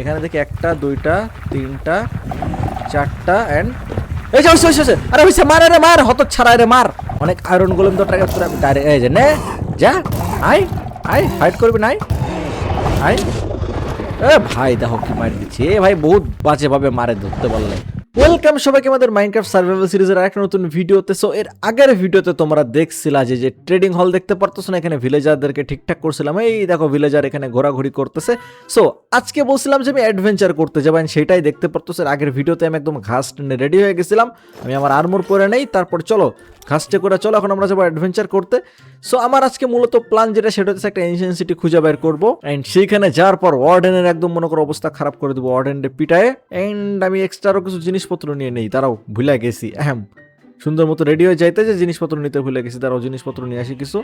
এখানে দেখি একটা দুইটা তিনটা চারটা অ্যান্ড এই যে হইছে, হইছে। আরে হইছে মার রে মার হত ছাড়া রে মার। অনেক আয়রন গোলেম তো টাকা পুরো ডাইরে এই যে নে যা আই আই ফাইট করবি নাই আই এ ভাই দেখো কি মার দিচ্ছে। এ ভাই বহুত বাজে ভাবে মারে ধরতে পারলে। ওয়েলকাম সবাইকে আমাদের মাইনক্রাফট সার্ভাইভাল সিরিজের একটা নতুন ভিডিওতে। সো এর আগের ভিডিওতে তোমরা দেখছিলা যে যে ট্রেডিং হল দেখতে পারতেছো না, এখানে ভিলেজারদেরকে ঠিকঠাক করছিলাম। এই দেখো ভিলেজার এখানে ঘোরাঘুরি করতেছে। সো আজকে বলছিলাম যে, আমি অ্যাডভেঞ্চার করতে যাব, and সেটাই দেখতে পারতেছো। এর আগের ভিডিওতে আমি একদম ঘাস টেনে রেডি হয়ে গেছিলাম। আমি আমার আর্মোর পরে নেই, তারপর চলো, ঘাসটে করে চলো, এখন আমরা যাব অ্যাডভেঞ্চার করতে। সো আমার আজকে মূলত প্ল্যান যেটা, সেটা হচ্ছে একটা এনশিয়েন্ট সিটি খুঁজে বের করব। অ্যান্ড সেইখানে যাওয়ার পর ওয়ার্ডেনের একদম মনে করো অবস্থা খারাপ করে দেবো ওয়ার্ডেনের পিটায়। অ্যান্ড আমি এক্সট্রা আরও কিছু জিনিসপত্র নিয়ে নেই তারাও ভুলে গেছি। হ্যাঁ সুন্দর মতো রেডি হয়ে যাইতে যে জিনিসপত্র নিতে ভুলে গেছি তারাও জিনিসপত্র নিয়ে আসি কিছু।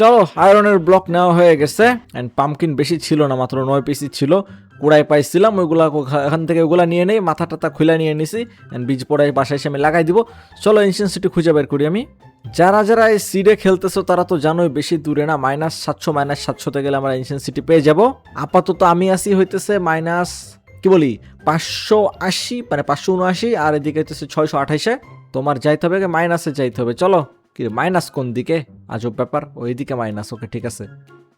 চলো আয়রনের ব্লক নেওয়া হয়ে গেছে। অ্যান্ড পাম্পকিন বেশি ছিল না, মাত্র নয় পিসি ছিল। কুড়াই পাইছিলাম, ওইগুলা এখান থেকে ওগুলা নিয়ে নেই মাথা টাথা খুলে নিয়ে নিছি। অ্যান্ড বীজ পড়াই বাসায় এসে আমি লাগাই দিব। চলো এনশিয়েন্ট সিটি খুঁজে বের করি আমি। যারা যারা এই সিডে খেলতেছো, তারা তো জানোই বেশি দূরে না মাইনাস সাতশো মাইনাস সাতশোতে গেলে আমরা এনশিয়েন্ট সিটি পেয়ে যাব। আপাতত আমি আসি হইতেছে মাইনাস কি বলি, পাঁচশো আশি মানে পাঁচশো উনআশি, আর এদিকে হইতেছে ছয়শো আঠাইশে তোমার যাইতে হবে মাইনাসে যাইতে হবে, চলো। কি মাইনাস কোন দিকে? আজব ব্যাপার ওই দিকে মাইনাস ওকে ঠিক আছে।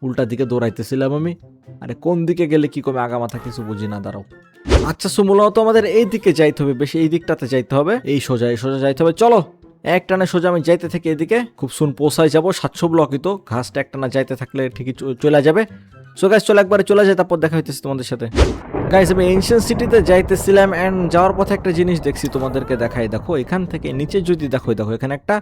উল্টা দিকে দৌড়াইতেছিলাম আমি। আরে কোন দিকে গেলে কি কমে আগা মাথা কিছু বুঝি না, দাঁড়াও। আচ্ছা সো মূলত আমাদের এই দিকে যাইতে হবে, বেশি এই দিকটাতে যাইতে হবে। এই সোজা এই সোজা যাইতে হবে, চলো। এক টানে সোজা আমি যাইতে থেকে এদিকে। খুব সুন পৌঁছায় যাব, সাতশো ব্লকই তো। ঘাসটা এক টানা যাইতে থাকলে ঠিকই চলে যাবে। সো গাছ চলে একবারে চলে যায় তারপর দেখা হইতেছে তোমাদের সাথে। গাইস আমি এনশিয়ান সিটিতে যাইতেছিলাম অ্যান্ড যাওয়ার পথে একটা জিনিস দেখছি তোমাদেরকে দেখাই। দেখো, এখান থেকে নিচে যদি দেখো দেখো, এখানে একটা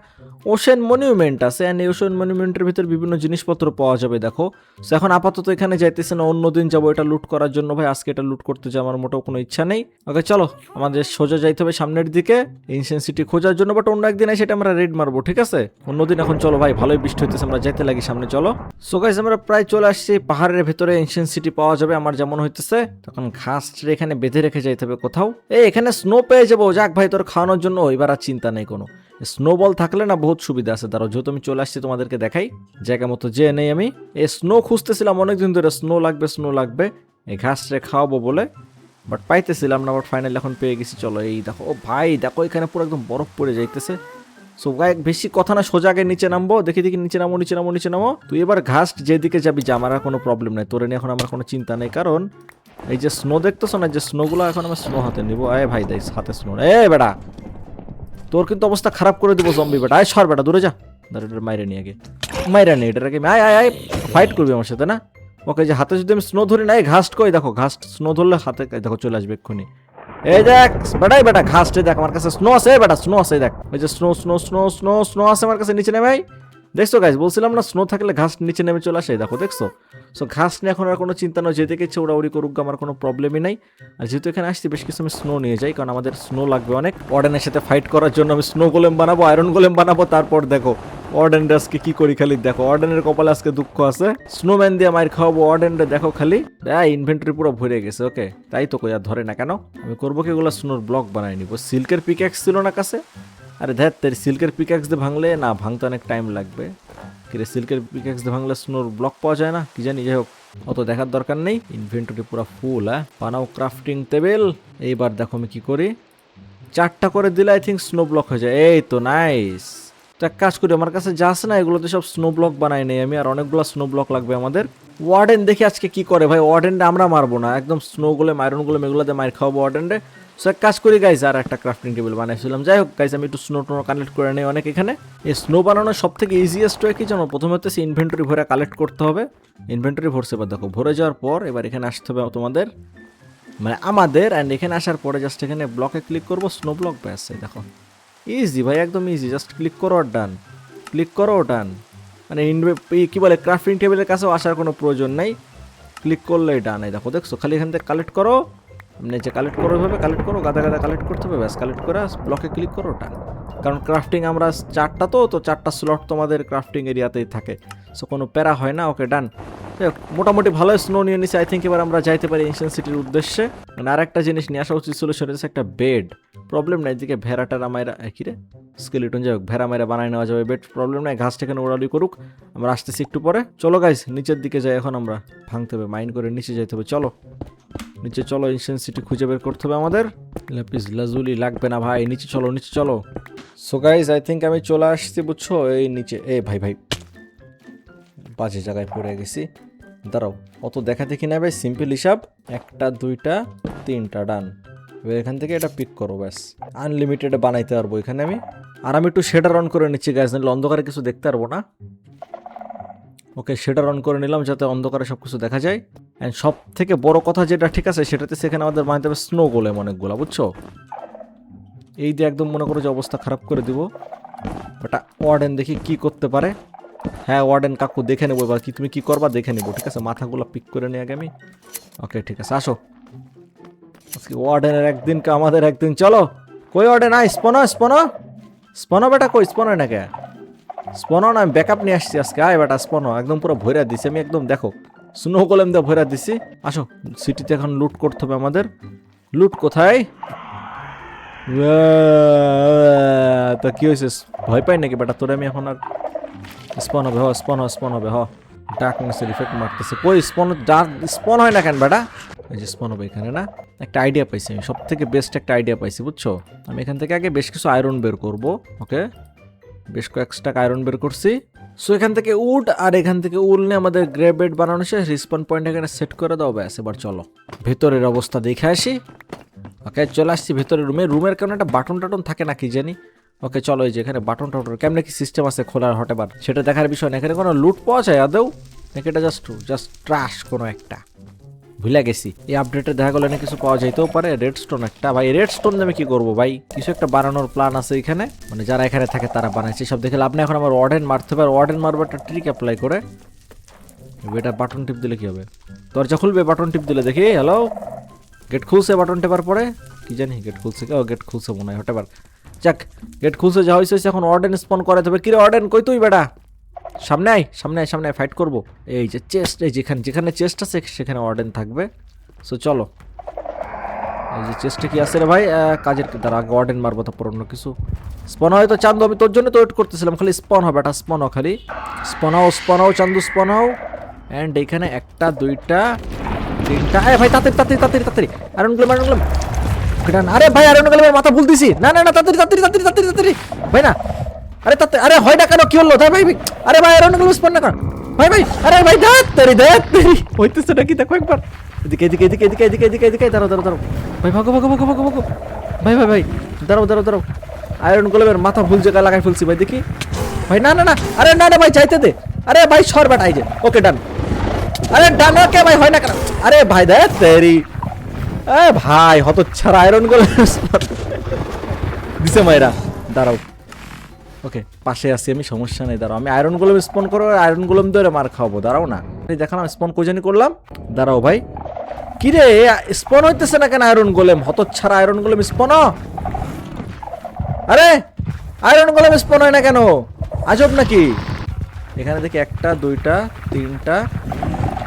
ওশেন মনিউমেন্ট আছে অ্যান্ড এই ওশেন মনিউমেন্টের ভিতর বিভিন্ন জিনিসপত্র পাওয়া যাবে, দেখো। সো এখন আপাতত এখানে যাইতেছে না অন্যদিন যাব এটা লুট করার জন্য। ভাই, আজকে এটা লুট করতে যাওয়ার আমার মোটেও কোনো ইচ্ছা নেই। ওকে চলো, আমাদের সোজা যাইতে হবে সামনের দিকে এনশিয়েন্ট সিটি খোঁজার জন্য বাট অন্য একদিন সেটা আমরা রেড মারবো, ঠিক আছে? অন্যদিন এখন চলো, ভাই, ভালোই বৃষ্টি হইতেছে, আমরা যাইতে লাগি সামনে, চলো। সো গাইস আমরা প্রায় চলে আসছি, পাহাড়ের ভেতরে এনশিয়েন্ট সিটি পাওয়া যাবে, আমার যেমন হইতেছে। তখন ঘাস এখানে বেঁধে রেখে যাইতে হবে কোথাও। এই, এখানে স্নো পেয়ে যাব, যাক ভাই, তোর খাওয়ানোর জন্য, এবার আর চিন্তা নেই কোনো। স্নোবল থাকলে না বহুত সুবিধা আছে। দাঁড়াও, যেহেতু আমি চলে আসছি তোমাদেরকে দেখাই। জায়গা মতো যে নেই আমি। এই স্নো খুঁজতেছিলাম, অনেকদিন ধরে স্নো লাগবে স্নো লাগবে। এই ঘাসটা খাওয়াবো বলে। বাট পাইতেছিলাম না বাট ফাইনালি এখন পেয়ে গেছি। চলো, এই দেখো, ও ভাই, দেখো এখানে পুরো একদম বরফ পড়ে যাইতেছে। সো গায়ে বেশি কথা না, সোজা নিচে নামবো। দেখি দেখি, নিচে নামো নিচে নামো নিচে নামো। তুই এবার ঘাস যেদিকে যাবি, যে, আমার কোনো প্রবলেম নেই। তোরে নিয়ে এখন আমার কোনো চিন্তা নেই। কারণ এই যে স্নো দেখতেছো না, যে স্নোগুলো এখন আমি স্নো হাতে নিবো। এ ভাই, দেখ, হাতে স্নো। এ বেটা! তোর কিন্তু অবস্থা খারাপ করে দিব জম্বি বেটা। আয়, সর বেটা, দূরে যা। মাইরে নিয়ে আগে। নিয়ে এটা এটাকে আয় আয় আয়। ফাইট করবি আমার সাথে, না? ওকে, যে হাতে যদি আমি স্নো ধরি না, এই ঘাস কই? দেখো, ঘাস স্নো ধরলে হাতে দেখো, চলে আসবে এক্ষুনি। এই দেখ, বেটাই বেটা, ঘাস দেখ, আমার কাছে স্নো আছে বেটা স্নো আছে দেখ। ওই যে snow snow snow snow snow আছে আমার কাছে, নিচে নেমে। দেখছ গাইজ বলছিলাম না স্নো থাকলে ঘাস নিচে নেমে চলে আসে? দেখো, দেখছ? সো ঘাস নিয়ে এখন আর কোনো চিন্তা নয় যেদিকে ইচ্ছে ওড়াউড়ি করুক আমার কোনো প্রবলেমই নাই। আর যেহেতু এখানে আসছি, বেশ কিছু আমি স্নো নিয়ে যাই, কারণ আমাদের স্নো লাগবে অনেক। অর্ডেনের সাথে ফাইট করার জন্য আমি স্নো গোলেম বানাবো আয়রন গোলেম বানাবো, তারপর দেখো অর্ডেন আজকে কি করি খালি? দেখো অর্ডেনের কপালে আজকে দুঃখ আছে। স্নোম্যান দিয়ে মায়ের খাওয়াবো অর্ডেনরে দেখো খালি। হ্যাঁ ইনভেন্টরি পুরো ভরে গেছে ওকে তাই তো কই, আর ধরে না কেন? আমি করব কি এগুলো স্নোর ব্লক বানাই নিব। সিল্কের পিক্যাক্স ছিল না কাছে? আরে ধ্যাত সিল্কের পিক্যাক্স দিয়ে ভাঙলে না, ভাঙতে অনেক টাইম লাগবে। কিরে সিল্কের পিক্যাক্স দিয়ে ভাঙলে স্নোর ব্লক পাওয়া যায় না? কি জানি, যাই হোক, অত দেখার দরকার নেই। ইনভেন্টরি পুরো ফুল হ্যাঁ? বানাও ক্রাফটিং টেবিল এইবার দেখো আমি কি করি। চারটা করে দিলে আই থিঙ্ক স্নো ব্লক হয়ে যায়। এই তো নাইস তো এক কাজ করি, আমার কাছে যাস না, এগুলোতে সব স্নো ব্লক বানাই নেই আমি, আর অনেকগুলো স্নো ব্লক লাগবে আমাদের। ওয়ার্ডেন দেখি আজকে কি করে, ভাই? ওয়ার্ডেনটা আমরা মারবো না। একদম স্নো গুলো মাইরনগুলো এগুলোতে মার, খাওয়াবো ওয়ার্ডেনরে সো এক কাজ করি গাইজ আর একটা ক্রাফটিং টেবিল বানাইছিলাম। যাই হোক গাইজ আমি একটু স্নো টোনো কালেক্ট করে নেই অনেক এখানে। এই স্নো বানানোর সব থেকে ইজিয়েস্ট হয় কি জানো? প্রথমে হচ্ছে ইনভেন্টরি ভরে কালেক্ট করতে হবে। ইনভেন্টরি ভরছে, এবার দেখো, ভরে যাওয়ার পর এবার এখানে আসতে হবে তোমাদের। মানে আমাদের অ্যান্ড এখানে আসার পরে জাস্ট এখানে ব্লকে ক্লিক করব স্নো ব্লক ব্যাস দেখো। ইজি ভাই, একদম ইজি জাস্ট ক্লিক করো আর ডান ক্লিক করো ডান মানে কি বলে ক্রাফটিং টেবিলের কাছেও আসার কোনো প্রয়োজন নেই। ক্লিক করলেই ডান এই দেখো, দেখছ? খালি এখান থেকে কালেক্ট করো। যে কালেক্ট করো এভাবে কালেক্ট করো, গাদা গাদা কালেক্ট করতে হবে, ব্যাস কালেক্ট করে ব্লকে ক্লিক করো ডান কারণ ক্রাফটিং আমরা চারটা তো তো চারটা স্লট তোমাদের ক্রাফটিং এরিয়াতেই থাকে। সো কোনো প্যারা হয় না ওকে ডান মোটামুটি ভালো স্নো নিয়ে নিছি আই থিঙ্ক এবার আমরা যাইতে পারি এনশিয়েন্ট সিটির উদ্দেশ্যে। মানে আর একটা জিনিস নিয়ে আসা উচিত ছিল, সেটা হচ্ছে একটা বেড প্রবলেম নাই, এদিকে ভেড়া টেরা মায়েরা কি রে? স্কেলিটন যাই হোক ভেড়া মায়েরা বানায় নেওয়া যাবে বেড প্রবলেম নাই, ঘাস থেকে ওড়ালি করুক, আমরা আসতেছি একটু পরে। চলো গাইস নিচের দিকে যাই, এখন আমরা ভাঙতে হবে মাইন্ড করে নিচে যাইতে হবে, চলো। নিচে চলো এনশিয়েন্ট সিটি খুঁজে বের করতে হবে আমাদের। ল্যাপিস লাজুলি লাগবে না ভাই, নিচে চলো নিচে চলো। সো গাইজ আই থিঙ্ক আমি চলে আসছি, বুঝছ? এই নিচে, এ ভাই ভাই। বাজে জায়গায় পড়ে গেছি। দাঁড়াও, অত দেখা দেখি না ভাই? সিম্পল হিসাব, একটা, দুইটা, তিনটা ডান এবার এখান থেকে এটা পিক করো, ব্যাস। আনলিমিটেড বানাইতে পারব এখানে আমি। আর আমি একটু শেডার অন করে নিচ্ছি গ্যাস নাহলে অন্ধকারে কিছু দেখতে পারব না। ওকে শেডার অন করে নিলাম, যাতে অন্ধকারে সব কিছু দেখা যায়। অ্যান্ড সব থেকে বড় কথা যেটা ঠিক আছে, সেটাতে সেখানে আমাদের বানাইতে হবে স্নো গোলেম অনেকগুলো, বুঝছ? এই দিয়ে একদম মনে করো যে অবস্থা খারাপ করে দিব। ওটা ওয়ার্ডেন দেখি কি করতে পারে। হ্যাঁ ওয়ার্ডেন কাকু দেখে নেব এবার কি, তুমি কি করবা দেখে নেব, ঠিক আছে? মাথাগুলো পিক করে নিয়ে আগে আমি। ওকে ঠিক আছে, আসো। আজকে ওয়ার্ডেনের একদিন কা আমাদের একদিন, চলো। কই ওয়ার্ডেন আয় স্পনো স্পনো স্পনো বেটা কই? স্পনো না কে স্পনো না, আমি ব্যাকআপ নিয়ে আসছি আজকে। আয় বেটা স্পনো একদম পুরো ভরে দিছি, আমি একদম, দেখো। স্নো কলম দিয়ে ভৈরা দিছি। আসো, সিটিতে এখন লুট করতে হবে আমাদের। লুট কোথায়? তা কি হয়েছে? ভয় পাই নাকি বেটা? তোরে আমি এখন আর স্পন হবে, হ স্পন হ স্পন হবে, হ। ডার্কনেসের ইফেক্ট মারতেছে। কই স্পন ডার্ক স্পন হয় না কেন বেটা? এই যে স্পন হবে এখানে না? একটা আইডিয়া পাইছি আমি সব থেকে বেস্ট একটা আইডিয়া পাইছি, বুঝছ? আমি এখান থেকে আগে বেশ কিছু আয়রন বের করব ওকে বেশ কয়েক স্টাক আয়রন বের করছি। সো এখান থেকে উড আর এখান থেকে উল নিয়ে আমাদের গ্রে বেড বানানো শেষ। রিসপন পয়েন্ট এখানে সেট করে দাও, ব্যাস, এবার চলো। ভেতরের অবস্থা দেখে আসি। ওকে চলে আসছি ভেতরে রুমে রুমের কেমন একটা বাটন টাটন থাকে না, কি জানি। ওকে চলো এই যে এখানে বাটন টাটন কেমন কি সিস্টেম আছে খোলার হটেবার সেটা দেখার বিষয় না। এখানে কোনো লুট পাওয়া যায় আদৌ? এটা জাস্ট জাস্ট ট্রাশ কোনো একটা? ভুলে গেছি। এই আপডেটে দেখা গেলো না কিছু পাওয়া যাইতেও পারে। রেড স্টোন একটা। ভাই রেড স্টোন আমি কি করব ভাই? কিছু একটা বানানোর প্ল্যান আছে এখানে। মানে যারা এখানে থাকে তারা বানাইছে। সব দেখে নেই। এখন আমার ওয়ার্ডেন মারতে পারে ওয়ার্ডেন মারবো একটা ট্রিক অ্যাপ্লাই করে। এটা বাটন টিপ দিলে কি হবে? দরজা খুলবে বাটন টিপ দিলে দেখি। হ্যালো গেট খুলছে বাটন টেপার পরে? কি জানি গেট খুলছে ও গেট খুলছে মনে হয়। হতে যাক গেট খুলছে, যা হয়েছে এখন অর্ডেন স্পন করে দেবে কিরে অর্ডেন কই তুই বেটা? সামনে আয় সামনে আয়, সামনে ফাইট করব। এই যে চেস্ট এই যেখানে যেখানে চেস্ট আছে, সেখানে অর্ডেন থাকবে। সো চলো। এই যে চেস্টে কি আছে রে ভাই? কাজের তার আগে অর্ডেন মারবো, তারপর অন্য কিছু। স্পন হয়তো চান্দু, আমি তোর জন্য তো ওয়েট করতেছিলাম, খালি স্পন হবে এটা স্পন খালি। স্পন হও স্পন চান্দু স্পন অ্যান্ড এখানে একটা, দুইটা, তিনটা। আরে ভাই, তাড়াতাড়ি তাড়াতাড়ি তাড়াতাড়ি তাড়াতাড়ি। আরনগুলো আরনগুলো আরে ভাই আরনগুলো মাথা ভুল দিছি। না না না তাড়াতাড়ি তাড়াতাড়ি তাড়াতাড়ি তাড়াতাড়ি তাড়াতাড়ি। ভাই না আরে তাড়াতাড়ি আরে হয় না কেন? কি হলো? তাই ভাই আরে ভাই আরনগুলো স্পন না কর। ভাই ভাই, আরে ভাই দাঁত তারি দাঁত তারি। হইতেছে নাকি? দেখো একবার। এদিকে এদিকে এদিকে এদিকে এদিকে এদিকে এদিকে দাঁড়াও দাঁড়াও দাঁড়াও। ভাই, ভাগো ভাগো ভাগো ভাগো ভাগো। ভাই ভাই ভাই, দাঁড়াও দাঁড়াও দাঁড়াও। আয়রন গোলামের মাথা ভুল জায়গায় লাগাই ফেলছি, ভাই, দেখি। ভাই, না না না, আরে, না না, ভাই, যাইতে দে। আরে ভাই, সর বেটা, এই যে, ওকে, ডান। আরে, ডান, ওকে, ভাই, হয় না কেন? আরে ভাই দে তেরি। এ ভাই হত ছাড়া আয়রন গোলাম দিছে মাইরা, দাঁড়াও। ওকে পাশে আছি আমি সমস্যা নেই দাঁড়াও। আমি আয়রন গোলাম স্পন করো আয়রন গোলাম ধরে মার খাওয়াবো দাঁড়াও না। দেখালাম স্পন কই জানি করলাম? দাঁড়াও ভাই। কিরে স্পন হইতেছে না কেন আয়রন গোলেম হত ছাড়া আয়রন গোলেম স্পন আরে আয়রন গোলেম স্পন হয় না কেন? আজব নাকি? এখানে দেখি একটা দুইটা তিনটা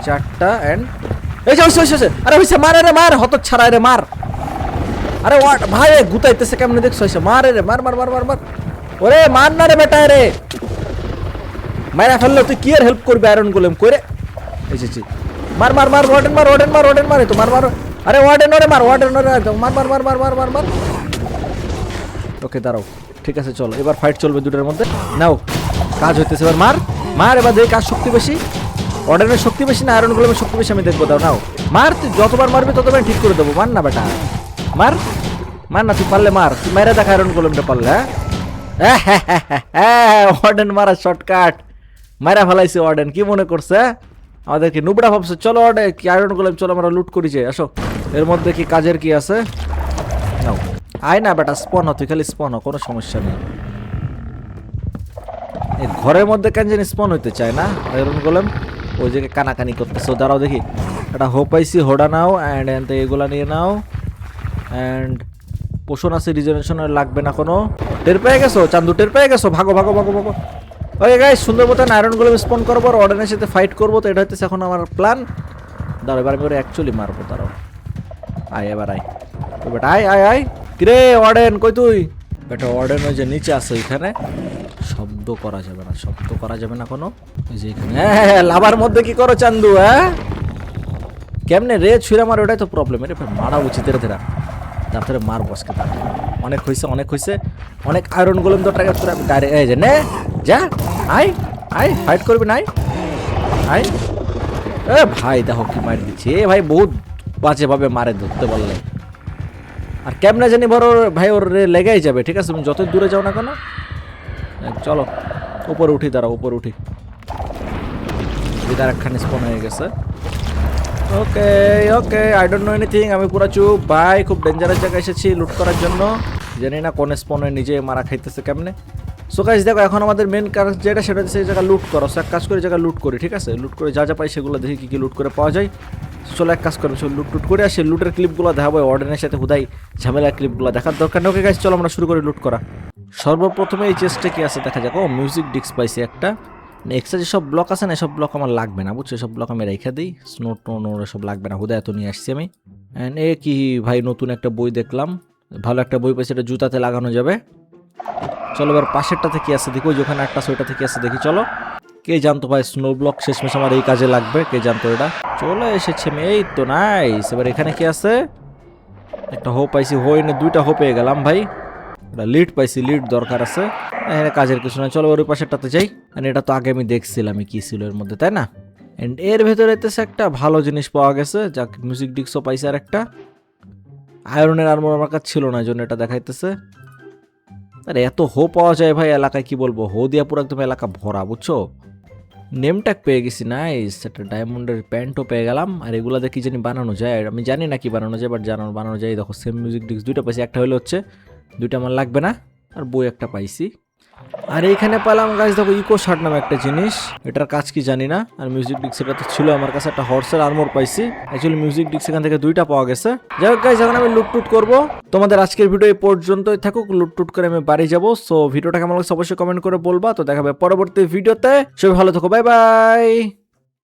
চারটা এন্ড এই যে হইছে, হইছে। আরে হইছে মার রে মার হত ছাড়া রে মার। আরে ভাই গুতাইতেছে কেমনে দেখছ? হইছে মার রে মার মার মার মার মার। ওরে মার না রে বেটা রে। মারা ফেলল তুই কি আর হেল্প করবি আয়রন গোলেম করে এসেছি মার মার মার ওয়ার্ডেন মার ওয়ার্ডেন মার ওয়ার্ডেন মার। তো মার মার। আরে ওয়ার্ডেন ওরে মার ওয়ার্ডেন ওরে একদম। মার মার মার মার মার মার মার। ওকে দাঁড়াও। ঠিক আছে, চলো। এবার ফাইট চলবে দুটোর মধ্যে। নাও, কাজ হইতেছে এবার। মার মার, এবার দেখি কাজ শক্তি বেশি। অর্ডারের শক্তি বেশি না আয়রন গোলেমের শক্তি বেশি, আমি দেখব। দাও নাও। মার, তুই যতবার মারবি, ততবার ঠিক করে দেবো। মার না, বেটা। মার মার না, তুই পারলে মার। তুই মেরে দেখ আয়রন গোলেমটা পারলে হ্যাঁ? অর্ডেন মারা শর্টকাট মারা ফেলাইছে অর্ডেন কি মনে করছে আমাদেরকে নুবড়া ভাবছে, চলো অর্ডে কি আয়রন গোলেম চলো আমরা লুট করি যে, আসো। এর মধ্যে কি কাজের কি আছে? নাও আয় না বেটা স্পন হ, তুই খালি স্পন হ, কোনো সমস্যা নেই। ঘরের মধ্যে কেন জানি স্পন হইতে চায় না আয়রন গোলেম ওই জায়গায় কানাকানি করতেছে, দাঁড়াও দেখি। একটা হোপ পাইছি হোডা নাও অ্যান্ড এগুলা নিয়ে নাও অ্যান্ড পোষণ আছে রিজনেশনের লাগবে না কোনো। টের পেয়ে গেছো? চান্দু টের পেয়ে গেছো? ভাগো ভাগো ভাগো ভাগো। ওই গাই সুন্দর মতন আয়রনগুলো স্পন করব আর অর্ডারের সাথে ফাইট করব তো এটা হচ্ছে এখন আমার প্ল্যান দাঁড়াও এবার আমি ওরা অ্যাকচুয়ালি মারবো দাঁড়াও। আয় এবার আয়। তো বেটা আয় আয় আয়। কিরে ওয়ার্ডেন কই তুই? বেটা ওয়ার্ডেন ওই যে নিচে আছে ওইখানে। শব্দ করা যাবে না শব্দ করা যাবে না কোনো। ওই যে এখানে। হ্যাঁ, হ্যাঁ, লাভার মধ্যে কি করো চান্দু হ্যাঁ? কেমনে রে ছুঁড়ে মার ওটাই তো প্রবলেম রে ভাই মারা উচিত রে ধরা। তারপরে মার বসকে তার। অনেক হয়েছে অনেক হয়েছে অনেক আয়রন গোলেম তো ট্রাই তোরা ডাইরেক্ট এই যে নে, যা আই আই ফাইট করবি নাই আই এ ভাই, দেখো কি মার দিচ্ছে। এ ভাই বহুত বাজে ভাবে মারে ধরতে পারলে। আর কেমনে জানি বড় ভাই ওর লেগেই যাবে, ঠিক আছে? তুমি যত দূরে যাও না কেন চলো। উপরে উঠি, দাঁড়াও, উপরে উঠি। বিদার একখানি স্পন হয়ে গেছে। Okay okay I don't know anything আমি পুরো চুপ। ভাই খুব ডেঞ্জারাস জায়গায় এসেছি লুট করার জন্য। জানি না কোন স্পনে নিজে মারা খাইতেছে কেমনে। সো গাইস দেখো, এখন আমাদের মেন কাজ যেটা, সেটা হচ্ছে জায়গা লুট করো। সো এক কাজ করে জায়গা লুট করি, ঠিক আছে? লুট করে যা যা পাই সেগুলো দেখি কি কি লুট করে পাওয়া যায়। চলো এক কাজ করো, চলো লুট টুট করে। আসি লুটের ক্লিপগুলো দেখাবো। অর্ডেনের সাথে হুদাই ঝামেলা ক্লিপগুলো দেখার দরকার নেই। ওকে গাইস চলো আমরা শুরু করি লুট করা। সর্বপ্রথমে এই চেস্টে কি আছে দেখা যাক। ও মিউজিক ডিস্ক পাইছি একটা। এক্সট্রা যেসব ব্লক আছে না, এসব ব্লক আমার লাগবে না, বুঝছ? এসব ব্লক আমি রেখে দিই। স্নো টোনো এসব লাগবে না হুদা এত নিয়ে আসছি আমি। অ্যান্ড এ কি ভাই, নতুন একটা বই দেখলাম। ভালো একটা বই পাইছি এটা জুতাতে লাগানো যাবে। চলো এবার পাশেরটাতে কি আছে দেখি, ওই যে ওখানে একটা আছে, ওইটাতে কি আছে দেখি, চলো। কে জানতো ভাই স্নো ব্লক শেষমেশ আমার এই কাজে লাগবে? কে জানতো এটা? চলে এসেছে এই তো নাইস এবার এখানে কি আছে? একটা হো পাইছি হই না, দুইটা হো পেয়ে গেলাম ভাই। একটা লিড পাইছি লিড দরকার আছে। এখানে কাজের কিছু না চলো ওর পাশেরটাতে যাই। আর এটা তো আগে আমি দেখছিলাম কি ছিল এর মধ্যে, তাই না? এন্ড এর ভেতরে একটা ভালো জিনিস পাওয়া গেছে যা মিউজিক ডিস্কও পাইছে আর একটা আয়রনের আর্মর আমার কাছে ছিল না জন্য এটা দেখাইতেছে। আরে, এত হো পাওয়া যায় ভাই এলাকায়, কি বলব? হো দিয়া পুরো একদম এলাকা ভরা, বুঝছ? নেম ট্যাগ পেয়ে গেছি নাইস একটা ডায়মন্ডের প্যান্টও পেয়ে গেলাম। আর এগুলাতে কি জানি বানানো যায়? আমি জানি না কি বানানো যায় বাট জানানো বানানো যায়। দেখো সেম মিউজিক ডিস্ক দুইটা পাইছি। একটা হলো হচ্ছে দুইটা আমার লাগবে না, আর বই একটা পাইছি। আর এইখানে পেলাম গাছ দেখো ইকো শার্ট নামে একটা জিনিস। এটার কাজ কি জানি না, আর মিউজিক ডিস্ক এটা তো ছিল আমার কাছে একটা হর্সের আর্মর পাইছি। অ্যাকচুয়ালি মিউজিক ডিক্স এখান থেকে দুইটা পাওয়া গেছে। যাই হোক গাইজ এখন আমি লুটটুট করব। তোমাদের আজকের ভিডিও এই পর্যন্তই থাকুক লুটটুট করে আমি বাড়ি যাব। সো ভিডিওটা কেমন লাগছে অবশ্যই কমেন্ট করে বলবা। তো দেখাবে পরবর্তী ভিডিওতে সবাই ভালো থাকো বাই বাই